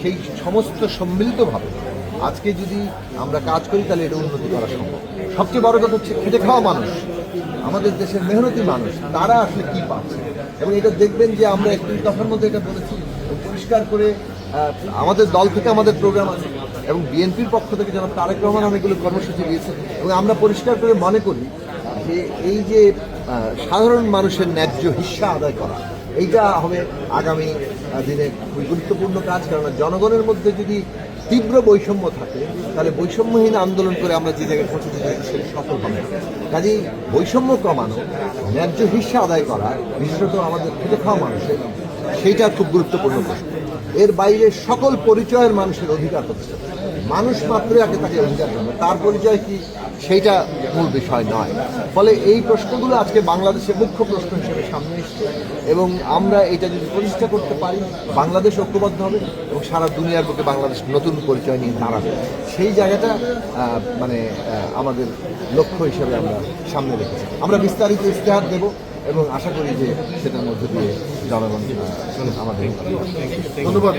সেই সমস্ত সম্মিলিতভাবে আজকে যদি আমরা কাজ করি, তাহলে এটা উন্নতি করা সম্ভব। সবচেয়ে বড় কথা হচ্ছে খেটে খাওয়া মানুষ, আমাদের দেশের মেহনতি মানুষ, তারা আসলে কি পাচ্ছে? এবং এটা দেখবেন যে আমরা একটু দফার মধ্যে এটা বলেছি পরিষ্কার করে আমাদের দল থেকে আমাদের প্রোগ্রাম আছে, এবং বিএনপির পক্ষ থেকে যেন তারেক রহমান অনেকগুলো কর্মসূচি দিয়েছে, এবং আমরা পরিষ্কার করে মনে করি যে এই যে সাধারণ মানুষের ন্যায্য হিস্সা আদায় করা এইটা হবে আগামী দিনে খুবই গুরুত্বপূর্ণ কাজ। কেননা জনগণের মধ্যে যদি তীব্র বৈষম্য থাকে, তাহলে বৈষম্যহীন আন্দোলন করে আমরা যে জায়গায় পৌঁছতে চাই সেটা সফল হবে কাজেই বৈষম্য কমানো, ন্যায্য হিস্সা আদায় করা, বিশেষত আমাদের খেটে খাওয়া মানুষের, সেইটা খুব গুরুত্বপূর্ণ প্রশ্ন। এর বাইরে সকল পরিচয়ের মানুষের অধিকার হচ্ছে মানুষ মাত্রই আগে তাকে অধিকার দেবে। তার পরিচয় কি? সেইটা মূল বিষয় নয়। ফলে এই প্রশ্নগুলো আজকে বাংলাদেশের মুখ্য প্রশ্ন হিসেবে সামনে এসছে এবং আমরা এটা যদি প্রতিষ্ঠা করতে পারি, বাংলাদেশ ঐক্যবদ্ধ হবে এবং সারা দুনিয়ার বুকে বাংলাদেশ নতুন পরিচয় নিয়ে দাঁড়াবে। সেই জায়গাটা মানে আমাদের লক্ষ্য হিসেবে আমরা সামনে রেখেছি। আমরা বিস্তারিত ইস্তেহার দেব এবং আশা করি যে সেটার মধ্যে দিয়ে জনগণ আমাদের ধন্যবাদ।